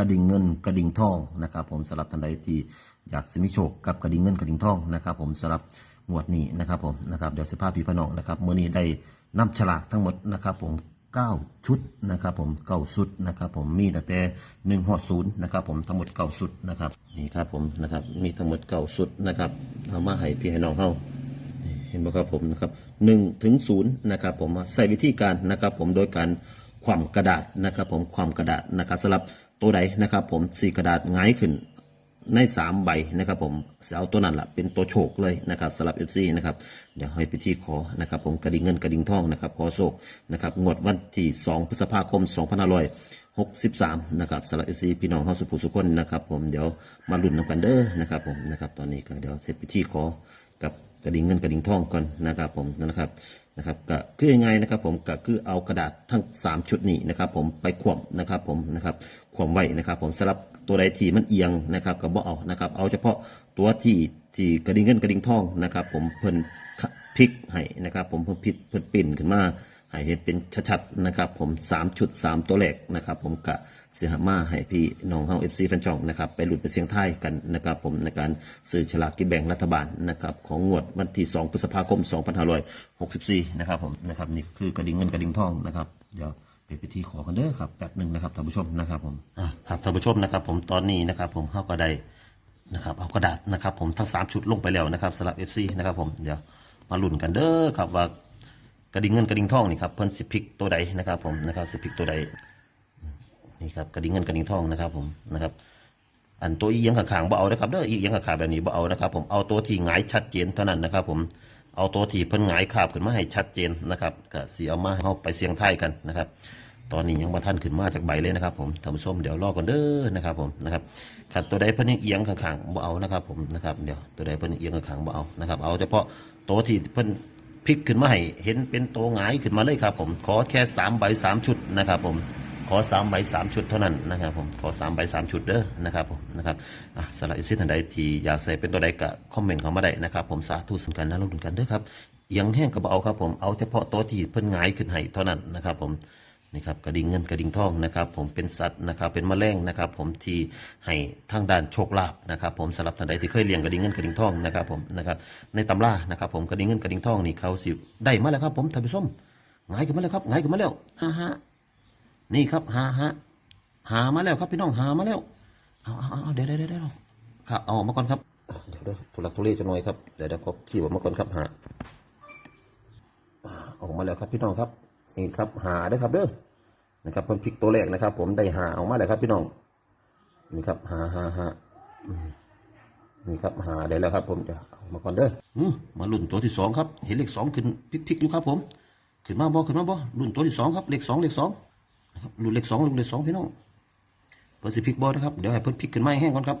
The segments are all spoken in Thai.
กระดิ่งเงินกระดิ่งทองนะครับ ผมสำหรับท่านใดที่อยากสมิโชคกับกระดิ่งเงินกระดิ่งทองนะครับ ผมสำหรับงวดนี้นะครับผมนะครับเดี๋ยวสิภาพพี่พนองนะครับเมื่อนี้ได้นำฉลากทั้งหมดนะครับ ผม9ชุดนะครับ ผมเก้าชุดนะครับผมมีตั้งแต่หนึ่งหอดศูนย์นะครับ ผมทั้งหมดเก้าชุดนะครับนี่ครับผมนะครับมีทั้งหมดเก้าชุดนะครับเอามาให้พี่ให้น้องเฮาเห็นไหมครับผมนะครับหนึ่งถึงศูนย์นะครับ ผมใส่วิธีการนะครับ ผมโดยการความกระดาษนะครับ ผมความกระดาษนะครับสำหรับ ตัวใดนะครับ ผมสี่กระดาษหงายขึ้นในสามใบนะครับ ผมเอาตัวนั้นแหละเป็นตัวโชคเลยนะครับสำหรับ FC นะครับเดี๋ยวให้พิธีขอนะครับ ผมกระดิ่งเงินกระดิ่งทองนะครับขอโชคนะครับงวดวันที่2พฤษภาคม2563นะครับสำหรับ FC พี่น้องเฮาสุภูสุคนนะครับ ผมเดี๋ยวมาลุ้นนำกันเด้อนะครับผมนะครับตอนนี้ก็เดี๋ยวเสร็จพิธีขอกับกระดิ่งเงินกระดิ่งทองก่อนนะครับ ผมนะครับ นะครับก็คือยังไงนะครับผมก็คือเอากระดาษทั้ง 3 ชุดนี้นะครับผมไปขวมนะครับผมนะครับขวมไว้นะครับ ผมสำหรับตัวใดที่มันเอียงนะครับก็บ่เอานะครับ เอาเฉพาะตัวที่ที่กระดิ่งเงินกระดิ่งทองนะครับ ผมเพิ่นพลิกให้นะครับ ผมเพิ่นพิดเพิ่นปิ่นขึ้นมา ให้เห็นเป็นชัดๆนะครับผม3ชุด3ตัวเลขนะครับผมกะเสียมาให้พี่น้องเฮา FC แฟนช่องนะครับไปหลุดไปเสียงไทยกันนะครับผมในการซื้อฉลากกินแบ่งรัฐบาลนะครับของงวดวันที่ 2 พฤษภาคม 2564 นะครับผมนะครับนี่คือกระดิ่งเงินกระดิ่งทองนะครับเดี๋ยวไปพิธีขอกันเด้อครับแป๊บหนึ่งนะครับท่านผู้ชมนะครับผมอะครับท่านผู้ชมนะครับผมตอนนี้นะครับผมเข้าก็ได้นะครับเอากระดาษนะครับผมทั้ง 3 ชุดลงไปแล้วนะครับสำหรับ FC นะครับผมเดี๋ยวมาลุ้นกันเด้อครับว่า กระดิ่งเงินกระดิ่งทองนี่ครับเพิ่นสิพลิกตัวใดนะครับ ผมนะครับสิพลิกตัวใดนี่ครับกระดิ่งเงินกระดิ่งทองนะครับ ผมนะครับ อันตัวอีเอียงข้างๆบ่เอานะครับเด้ออีเอียงข้างๆแบบนี้บ่เอานะครับผมเอาตัวที่หงายชัดเจนเท่านั้นนะครับ ผมเอาตัวที่เพิ่นหงายคาบขึ้นมาให้ชัดเจนนะครับก็สิเอามาเอาไปเสียงทยกันนะครับ ตอนนี้ยังมาท่านขึ้นมาจากใบเลยนะครับ ผมท่านผู้ชมเดี๋ยวรอก่อนเด้อนะครับ ผมนะครับขัดตัวใดเพิ่นยังเอียงข้างๆบ่เอานะครับ ผมนะครับเดี๋ยวตัวใดเพิ่นเอียงข้างๆบ่เอานะครับ เอาเฉพาะตัวที่เพิ่น พลิกขึ้นมาให้เห็นเป็นตัวหงายขึ้นมาเลยครับ ผมขอแค่สามใบสามชุดนะครับ ผมขอสามใบสามชุดเท่านั้นนะครับผมขอสามใบสามชุดเด้อนะครับผมนะครับอะสำหรับอิสิทันใดที่อยากใส่เป็นตัวใดก็คอมเมนต์เข้ามาได้นะครับ ผมสาธุสมกันนะลงทุนกันเด้อครับยังแห้งกระเบเอาครับผมเอาเฉพาะตัวที่เพิ่นหงายขึ้นให้เท่านั้นนะครับ ผม นี่ครับกระดิ่งเงินกระดิ่งทองนะครับ ผมเป็นสัตว์นะครับเป็นแมลงนะครับ ผมที่ให้ทางด้านโชคลาภนะครับผมสำหรับท่านใดที่เคยเลี้ยงกระดิ่งเงินกระดิ่งทองนะครับผมนะครับในตำรานะครับผมกระดิ่งเงินกระดิ่งทองนี่เขาสิได้มาแล้วครับ ผมท่านผู้ชมหงายขึ้นมาแล้วครับหงายขึ้นมาแล้วอ่าฮะนี่ครับหาหาหามาแล้วครับพี่น้องหามาแล้วเอาเอาเอาเดี๋ยวเดี๋ยวเดี๋ยวครับเอาออกมาก่อนครับเดี๋ยวเดี๋ยวทุลักทุเลจะหน่อยครับเดี๋ยวเดี๋ยวขอขี่ออกมาก่อนครับหาออกมาแล้วครับพี่น้องครับ นี่ครับหาเด้ครับเด้อนะครับเพิ่นพลิกตัวแรกนะครับ ผมได้หาออกมาแล้วครับพี่น้องนี่ครับหาหาหานี่ครับหาได้แล้วครับ ผมจะเอามาก่อนเด้อมาลุ่นตัวที่สองครับ เห็นเลขสองขึ้นพลิกพลิกอยู่ครับ ผม ขึ้นมาบ่ขึ้นมาบ่รุ่นตัวที่สองครับเลขสองเลขสองนะครับรุ่นเลขสองรุ่นเลขสองพี่น้องเพิ่นสิพลิกบ่นะครับเดี๋ยวให้เพิ่นพลิกขึ้นมาให้แห้งก่อนครับ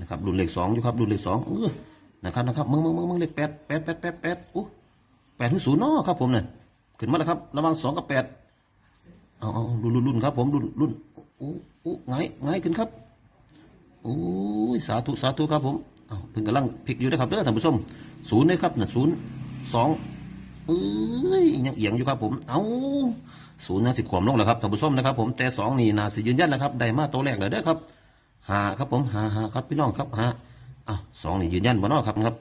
นะครับรุ่นเลขสองอยู่ครับรุ่นเลขสองเออนะครับนะครับมึงมึงมึงมึงเลขแปดแปดแปดแปดแปดอู้ แปดถึงศูนย์เนาะครับ ผมเนี่ยขึ้นมาแล้วครับ ระหว่างสองกับแปดเอาเอารุ่นรุ่นครับ ผมรุ่นรุ่นอู้อู้ไงไงขึ้นครับโอ้ยสาธุสาธุครับผมเอาเพิ่งกำลังพลิกอยู่นะครับเด้อท่านผู้ชมศูนย์เลยครับน่ะศูนย์สองเอ้ยยังเอียงอยู่ครับ ผม เอาศูนย์นะสิขวมลงแล้วครับท่านผู้ชมนะครับ ผมแต่สองนี่นาสิยืนยันแล้วครับได้มาตัวแรกเลยเด้อครับหาครับผมหาหาครับพี่น้องครับหาอะสองนี่ยืนยันบ่นอครับนะครับ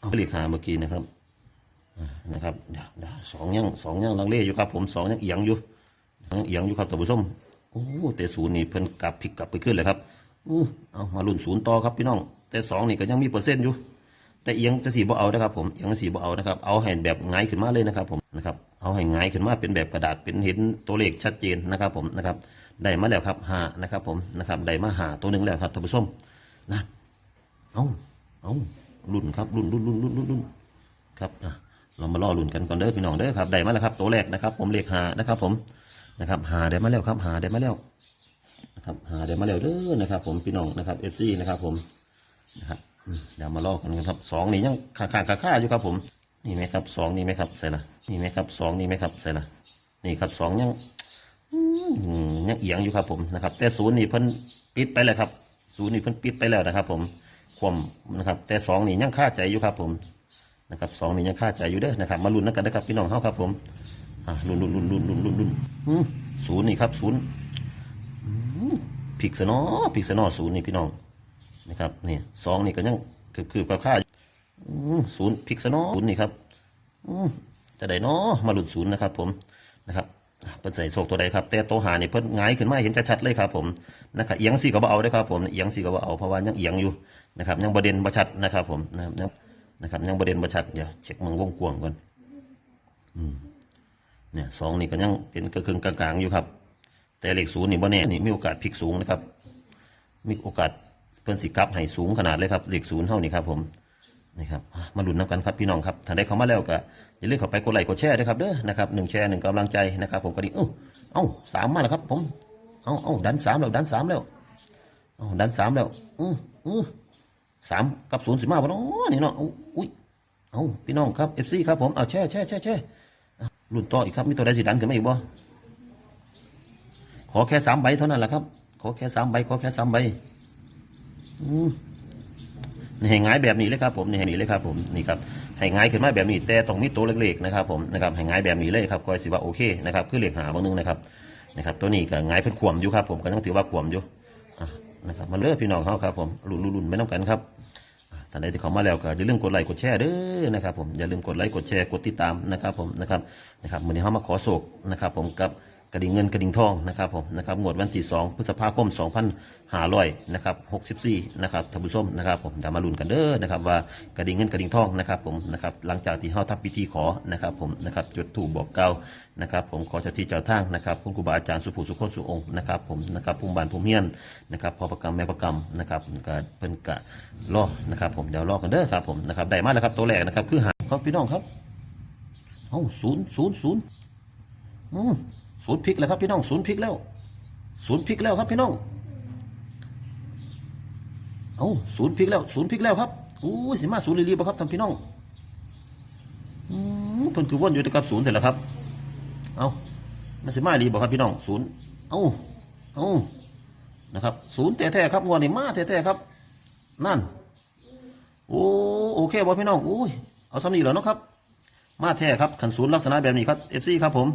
เอาเลขหาเมื่อกี้นะครับ นะครับเดี๋ยวเดี๋ยวสองยังสองยังลังเลอยู่ครับ ผมสองยังเอียงอยู่ยังเอียงอยู่ครับท่านผู้ชมโอ้แต่ศูนย์นี่เพิ่นกลับพลิกกลับไปขึ้นเลยครับอู้เอามาลุ้นศูนย์ต่อครับพี่น้อง แต่สองนี่ก็ยังมีเปอร์เซ็นต์อยู่ แต่เอียงจะสีบ่เอานะครับผมเอียงสีบ่เอานะครับ เอาให้แบบหงายขึ้นมาเลยนะครับผมนะครับเอาให้หงายขึ้นมาเป็นแบบกระดาษเป็นเห็นตัวเลขชัดเจนนะครับผมนะครับได้มาแล้วครับหานะครับผมนะครับได้มาหาตัวหนึ่งแล้วครับท่านผู้ชมนะเอาเอารุ่นครับรุ่นรุ่นรุ่นรุ่นรุ่นรุ่นครับอะ เรามาล่อรุ่นกันก่อนเด้อพี่น้องเด้อครับได้มาแล้วครับตัวแรกนะครับ ผมเลขหานะครับ ผมนะครับหาได้มาแล้วครับ หาได้มาแล้วนะครับหาได้มาแล้วเด้อนะครับ ผมพี่น้องนะครับเอฟซีนะครับ ผมนะครับเดี๋ยวมาลอกันครับสองนี่ยังขาขาขาขาอยู่ครับ ผมนี่ไหมครับสองนี่ไหมครับใส่ละนี่ไหมครับสองนี่ไหมครับใส่ละนี่ครับสองยังยังเอียงอยู่ครับผมนะครับ แต่ศูนย์นี่เพิ่นปิดไปแล้วครับศูนย์นี่เพิ่นปิดไปแล้วนะครับ ผมความนะครับ แต่สองนี่ยังค่าใจอยู่ครับ ผม นะครับสองนี่ยังค่าใจอยู่เด้อนะครับมาลุ้นกันนะครับพี่น้องเฮาครับผมอะลุ้นลุ้นลุ้นลุ้นลุ้นลุ้นลุ้นศูนย์นี่ครับศูนย์ผิกสนอผิกสนอศูนย์นี่พี่น้องนะครับนี่สองนี่ก็ยังคือคือกับค่าศูนย์ผิกสนอศูนย์นี่ครับจะได้เนาะมาลุ้นศูนย์นะครับ ผมนะครับเพิ่นใส่โศกตัวใดครับ แต่โตหานี่เพิ่นหงายขึ้นมาเห็นชัดๆเลยครับ ผมนะครับเอียงสี่ก็บ่เอาได้ครับ ผมเอียงสี่ก็บ่เอาเพราะว่ายังเอียงอยู่นะครับ ยังประเด็นบ่ชัดนะครับ ผมนะครับ นะครับ ยังประเด็นบ่ชัดเดี๋ยวเช็คมืองวงกวงก่อนเนี่ยสองนี่ก็ยังเป็นกระคึงกลางๆอยู่ครับ แต่เลขศูนย์นี่บ่แน่นี่มีโอกาสพลิกสูงนะครับ มีโอกาสเพิ่นสิกลับให้สูงขนาดเลยครับเลขศูนย์เท่านี้ครับ ผมนี่ครับมาลุ้นน้ำกันครับพี่น้องครับถ้าได้เข้ามาแล้วก็อย่าลืมเข้าไปกดไลค์กดแชร์ด้วยครับเด้อนะครับหนึ่งแชร์หนึ่งกำลังใจนะครับ ผมก็ดีเอ้าเอ้าสามมาแล้วครับ ผม เอ้าเอ้าดันสามแล้วดันสามแล้วเอ้าดันสามแล้วอืออือ สามกับศูนย์สิมาบ่เนาะนี่เนาะอุ้ยเอาพี่น้องครับเอฟซีครับผมเอาแช่แช่แช่แช่รุ่นต่ออีกครับมีตัวใดสิดันขึ้นมาอีกบ่ขอแค่สามใบเท่านั้นแหละครับ ขอแค่สามใบขอแค่สามใบนี่ให้หงายแบบนี้เลยครับผมนี่ให้นีเลยครับผมนี่ครับให้หงายขึ้นมาแบบนี้แต่ต้องมีตัวเล็กๆนะครับผมนะครับให้หงายแบบนี้เลยครับคอยสิว่าโอเคนะครับคือเหลขหาบางนึงนะครับนะครับ ตัวนี้ก็หงายเพิ่นขวมอยู่ครับผมก็ต้องถือว่าขวมอยู่นะครับมาเลือกพี่น้องเขาครับผมรุ่นรุ่นๆไม่ต้องกันครับ ท่านใดที่เข้ามาแล้วก็อย่าลืมกดไลค์กดแชร์เด้อนะครับผมอย่าลืมกดไลค์กดแชร์กดติดตามนะครับผมนะครับนะครับวันนี้เขามาขอโศกนะครับผมกับ กระดิ่งเงินกระดิ่งทองนะครับผมนะครับงวดวันที่2พฤษภาคม 2500นะครับ64นะครับท่านผู้ชมนะครับผมเดี๋ยวมาลุ้นกันเด้อนะครับว่ากระดิ่งเงินกระดิ่งทองนะครับผมนะครับหลังจากที่เขาทำพิธีขอนะครับผมนะครับจุดถูกบอกเก่านะครับผมขอเจ้าที่เจ้าทางนะครับคุณครูบาอาจารย์สุภูสุขนสุองค์นะครับผมนะครับภูมิบานภูมิเฮียนนะครับพ่อประกรรมแม่ประกรรมนะครับก็เพิ่นกะรอนะครับผมเดี๋ยวรอกันเด้อครับผมนะครับได้มาแล้วครับตัวแรกนะครับคือหาครับพี่น้องครับเอ้าศูนย์ศูนย์ศูนย์อืม ศูนย์พลิกแล้วครับพี่น้องศูนย์พลิกแล้วศูนย์พลิกแล้วครับพี่น้องเอ้าศูนย์พลิกแล้วศูนย์พลิกแล้วครับอู้สิมาศูนย์รีบๆบ่ครับท่านพี่น้องอืมเพิ่นคือวนอยู่แต่กับศูนย์เสร็จแล้วครับ เอามันสิมาดีบอครับพี่น้องศูนย์เอาเอานะครับศูนย์แท้ๆครับงวดนี้มาแท้ๆครับ นั่น โอ้โอเคบอพี่น้องอุ้ยเอาสำนีเหรอเนาะครับ มาแท้ครับขันศูนย์ลักษณะแบบนี้ครับเอฟซีครับผม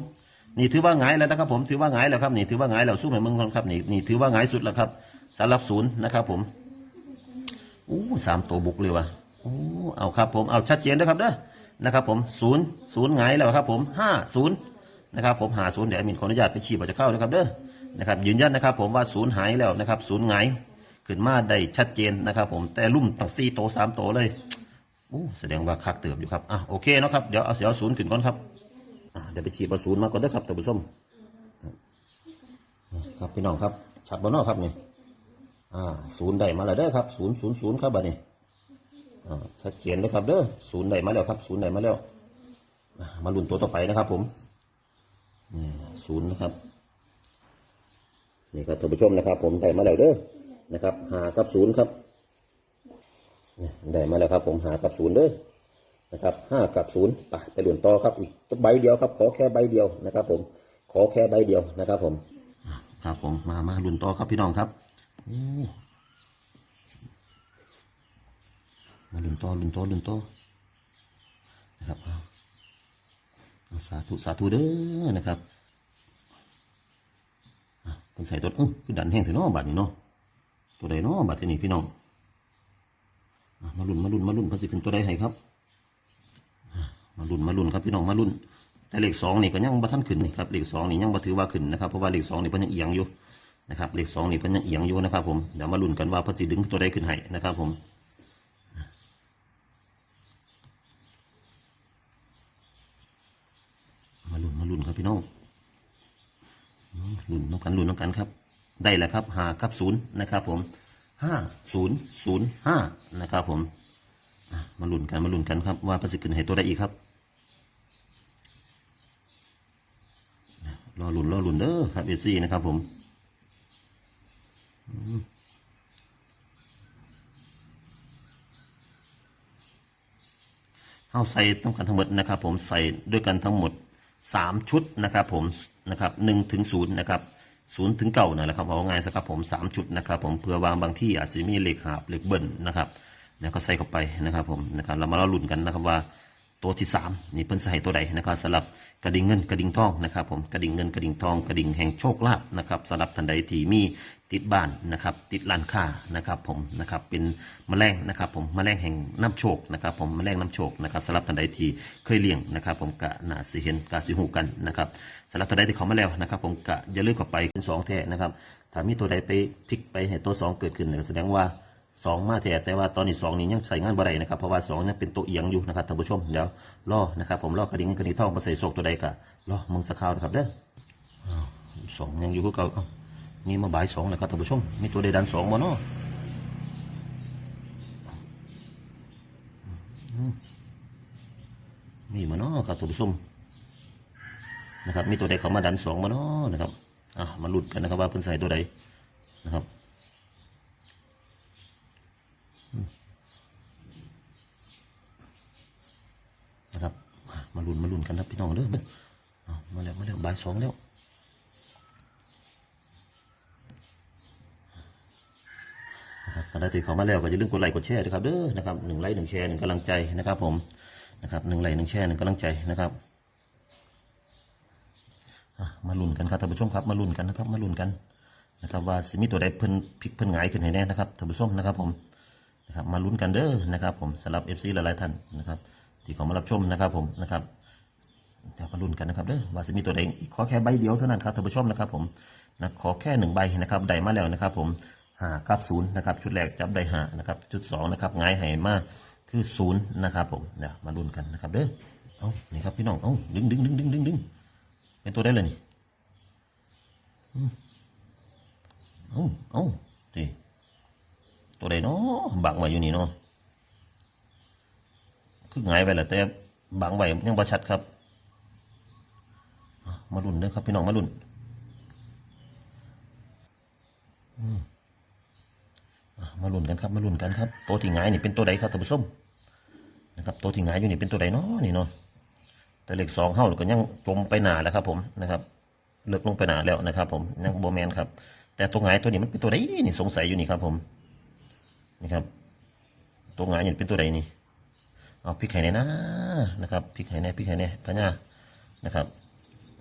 นี่ถือว่าหงายแล้วนะครับผมถือว่าหงายแล้วครับนี่ถือว่าหงายแล้วสู้ให้มึงก่อนครับนี่นี่ถือว่าหงายสุดแล้วครับสำหรับศูนย์นะครับผมโอ้สามตัวบุกเลยว่ะโอ้เอาครับผมเอาชัดเจนด้วยครับเด้อนะครับผมศูนย์ศูนย์หงายแล้วครับผมห้าศูนย์นะครับผมหาศูนย์เดี๋ยวมินขออนุญาตไปฉีบออกจากเข้านะครับเด้อนะครับยืนยันนะครับ ผมว่าศูนย์หายแล้วนะครับศูนย์หงายขึ้นมาได้ชัดเจนนะครับผมแต่ลุ่มตั้งสี่โตสามโตเลยอู้แสดงว่าคักเติบอยู่ครับอะโอเคนะครับเดี๋ยวเอาเสียวศูนย์ขึ้นก่อนครับ เดี๋ยวไปฉีบอาศูนย์มาก่อนเด้ครับท่านผู้ชมครับพี่น้องครับชัดบนนอกครับนี่อ่าศูนย์ได้มาแล้วเด้อครับศูนย์ศูนย์ศูนย์ครับบัดนี้อ่าชัดเจนเลยครับเด้อศูนย์ได้มาแล้วครับศูนย์ได้มาแล้วมาลุ้นตัวต่อไปนะครับ ผมนี่ศูนย์นะครับนี่ครับท่านผู้ชมนะครับ ผมได้มาแล้วเด้อนะครับหากับศูนย์ครับได้มาแล้วครับ ผมหากับศูนย์เด้อ นะครับห้ากับศูนย์ไปไปหลุนต่อครับอีกใบเดียวครับ ขอแค่ใบเดียวนะครับ ผม ขอแค่ใบเดียวนะครับ ผมครับผมมามาหลุนต่อครับพี่น้องครับมาหลุนต่อหลุนต่อหลุนต่อนะครับเอาสาธุสาธุเด้อนะครับอะคนใส่ตัวเออคือดันแห้งถึงเนาะบาทนี่เนาะตัวใดเนาะบาทที่นี่พี่น้องมาลุ่นมาลุ่นมาลุ่นเขาสิขึ้นตัวใดให้ครับ มาลุ่นมาลุ่นครับพี่น้องมาลุ่น แต่เลขสองนี่ก็ยังบ่ทันขึ้นนี่ครับเลขสองนี่ยังบ่ถือว่าขึ้นนะครับเพราะว่าเลขสองนี่เพิ่นยังเอียงอยู่นะครับเลขสองนี่เพิ่นยังเอียงอยู่นะครับ ผมเดี๋ยวมาลุ่นกันว่าพิ่นสิดึงตัวใดขึ้นให้นะครับ ผมมาลุ้นมาลุ้นครับพี่น้องอืมลุ้นน้องกันลุ้นน้องกันครับได้แล้วครับหากับศูนย์นะครับ ผมห้าศูนย์ศูนย์ห้านะครับ ผมมาลุ้นกันมาลุ้นกันครับว่าประสิทธิ์ขึ้นให้ตัวได้อีกครับ รอลุ้นรอลุ้นเด้อครับเอซีนะครับผมอืมเอาใส่ต้องกันทั้งหมดนะครับ ผมใส่ด้วยกันทั้งหมดสามชุดนะครับ ผมนะครับหนึ่งถึงศูนย์นะครับศูนย์ถึงเก่านั่นแหละครับเอาง่ายสักครับผมสามชุดนะครับผมเพื่อวางบางที่อาจจะมีเหล็กหาบเหล็กเบิ้ลนะครับแล้วก็ใส่เข้าไปนะครับ ผมนะครับเรามาเล่าลุ่นกันนะครับว่า ตัวที่สามนี่เพิ่นให้ตัวใดนะครับสำหรับกระดิ่งเงินกระดิ่งทองนะครับ ผมกระดิ่งเงินกระดิ่งทองกระดิ่งแห่งโชคลาภนะครับสำหรับท่านใดที่มีติดบ้านนะครับ ติดร้านค้านะครับ ผมนะครับเป็นแมลงนะครับ ผมแมลงแห่งน้ำโชคนะครับ ผมแมลงน้ำโชคนะครับสำหรับท่านใดที่เคยเลี้ยงนะครับ ผมกะนาสิเห็นกะสิหูกันนะครับสำหรับท่านใดที่เขามาแล้วนะครับ ผมกะอย่าลืมกลับไปเป็นสองแท้นะครับถ้ามีตัวใดไปพลิกไปเห็นตัวสองเกิดขึ้นแสดงว่า สองมาแท้แต่ว่าตอนนี้สองนี้ยังใส่งานบ่ได้นะครับเพราะว่าสองยังเป็นตัวเอียงอยู่นะครับท่านผู้ชมเดี๋ยวรอนะครับผมรอกระดิ่งกระดิ่งท่องมาใส่โศกตัวใดกะรอมึงสักคราวนะครับเด้อสองยังอยู่คือเก่ามีมาบ่ายสองแล้วครับท่านผู้ชมมีตัวใดดันสองบ่เนาะอืมมีมาเนาะครับท่านผู้ชมนะครับมีตัวใดเขามาดันสองมาเนาะนะครับอะมาลุ้นกันนะครับว่าเพิ่นใส่ตัวใดนะครับ นะครับ มาลุ้นมาลุ้นกันนะพี่น้องเด้อเบิ่งเอามาแล้วมาแล้วบ่ายสองแล้วนะครับสำหรับที่เขามาแล้วก็อย่าลืมกดไลค์กดแชร์ด้วยครับเด้อนะครับหนึ่งไลค์หนึ่งแชร์หนึ่งกำลังใจนะครับผมนะครับหนึ่งไลค์หนึ่งแชร์หนึ่งกำลังใจนะครับมาลุ้นกันครับท่านผู้ชมครับมาลุ้นกันนะครับมาลุ้นกันนะครับว่าสิมีตัวใดเพิ่นพลิกเพิ่นหงายขึ้นให้แน่นะครับท่านผู้ชมนะครับผมนะครับมาลุ้นกันเด้อนะครับผมสำหรับ FC หลายๆท่านนะครับ ที่เขามารับชมนะครับผมนะครับเดี๋ยวมาลุ้นกันนะครับเด้อว่าจะมีตัวใดอีกขอแค่ใบเดียวเท่านั้นครับท่านผู้ชมนะครับผมนะขอแค่หนึ่งใบนะครับได้มาแล้วนะครับ ผมหาครับศูนย์นะครับชุดแรกจับได้หานะครับชุดสองนะครับง่ายมากคือศูนย์นะครับผมเดี๋ยวมาลุ้นกันนะครับเด้อเอานี่ครับพี่น้องเอาดึงดึงดึงดึงดึงดึงเป็นตัวได้เลยนี่เอาเอาดิตัวใดเนาะบังไว้อยู่นี่เนาะ คือหงายไปแหละแต่บังไว้ยังบ่ชัดครับ มาลุ้นเด้อครับพี่น้องมาลุ้นมาลุ้นกันครับมาลุ้นกันครับตัวที่หงายนี่เป็นตัวใดครับท่านผู้ชมนะครับตัวที่หงายอยู่นี่เป็นตัวใดเนาะนี่เนาะแต่เลขสองเฮาก็ยังจมไปหนาแล้วครับ ผมนะครับ เลิกลงไปหนาแล้วนะครับ ผมยังโบแมนครับ แต่ตัวหงายตัวนี้มันเป็นตัวใดนี่สงสัยอยู่นี่ครับ ผมนี่ครับ ตัวงานอยู่เป็นตัวใดนี่ เอาพริกไข่ในนะนะครับพริกไข่ในพริกไข่ในพะญานะครับ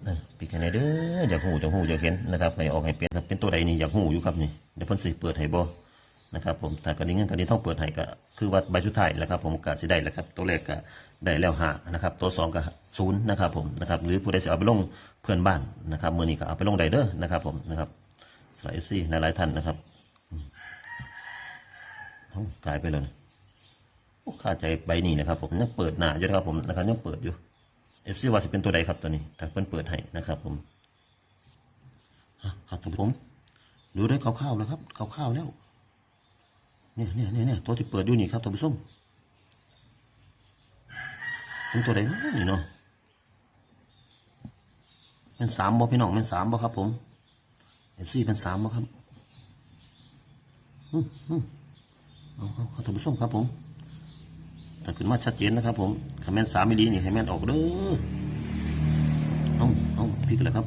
เออพริกไข่ในเด้ออยากหูอยากหูอยากเห็นนะครับให้ออกให้เปลี่ยนครับเป็นตัวใดนี่อยากหูอยู่ครับนี่เดี๋ยวพ่นสิเปิดให้บ่นะครับผมถ้ากรณีเงินกรณีต้องเปิดให้ก็คือว่าใบสุดไทยแล้วครับผมก็สิได้แล้วครับตัวแรกก็ได้แล้วหานะครับ ตัวสองก็ศูนย์นะครับผมนะครับหรือผู้ใดจะเอาไปลงเพื่อนบ้านนะครับมือนี้ก็เอาไปลงไดเด้อนะครับผมนะครับสำหรับ FC หลายท่านนะครับเอ้ากลายไปแล้วนะ ค่าใจใบนี้นะครับผมยังเปิดหนาอยู่นะครับผมนะครับยังเปิดอยู่เอฟซีว่าจะเป็นตัวใดครับตัวนี้ถ้าเพิ่นเปิดให้นะครับผมอะครับผมดูได้คร่าวๆแล้วครับคร่าวๆแล้วเนี่ยเนี่ยเนี่ยเนี่ยตัวที่เปิดอยู่นี่ครับท่านผู้ชมเป็นตัวใดเนาะนี่เนาะเป็นสามบ่พี่น้องเป็นสามบ่ครับ ผมเอฟซีเป็นสามบ่ครับอืมอืมเอาเอาเอาท่านผู้ชมครับผม ขึ้นมาชัดเจนนะครับ ผมคอมเมนต์สามมิลลินี่ให้แม่นออกเด้อเอาเอาพลิกแล้วครับ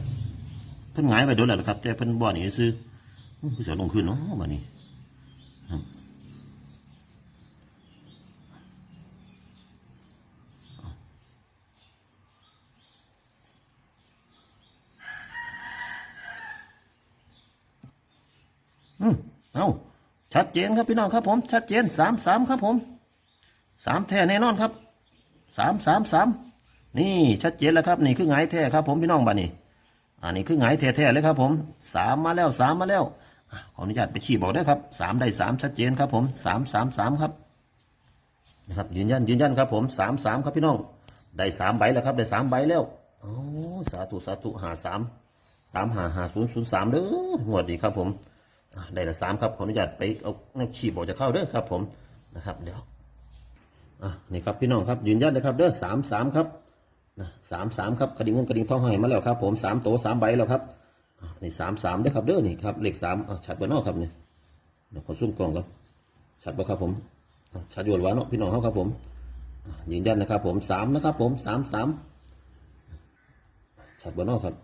เพิ่นหงายไปโดนแล้วครับ แต่เพิ่นบ่อนี่ซื้ออื้เพิ่นจะลงขึ้นเนาะบ่นี้อืมเอาชัดเจนครับพี่น้องครับผม ชัดเจนสามสามครับผม สามแท้แน่นอนครับสามสามสามนี่ชัดเจนแล้วครับ นี่คือหงแท้ครับ ผมพี่น้องบ้านนี้อันนี้คือหงแท้ๆเลยครับ ผมสามมาแล้วสามมาแล้วขออนุญาตไปชี้บอกได้ครับสามได้สามชัดเจนครับ ผมสามสามสามครับนะครับยืนยันยืนยันครับ ผมสามสามครับพี่น้อง ได้สามใบแล้วครับ ได้สามใบแล้วโอ้สาธุสาธุหาสามสามหาหาศูนย์ศูนย์สามเด้องวดดีครับผมได้ละสามครับขออนุญาตไปเอาขีบออกจากเข้าเด้อครับ ผมนะครับเดี๋ยว อะนี่ครับพี่น้องครับยืนยันนะครับเด้อสามสามครับนะสามสามครับกระดิ่งเงินกระดิ่งทองให้มาแล้วครับ ผมสามโตสามใบแล้วครับนี่สามสามเด้อครับเด้อนี่ครับเลขสามอะชัดบนนอกครับเนี่ยเดี๋ยวขอซุ่มกล้องครับชัดบ่ครับผมชัดอยวนวาเนาะพี่น้องเขาครับผมยืนยันนะครับ ผมสามนะครับ ผมสามสามชัดบนนอกครับ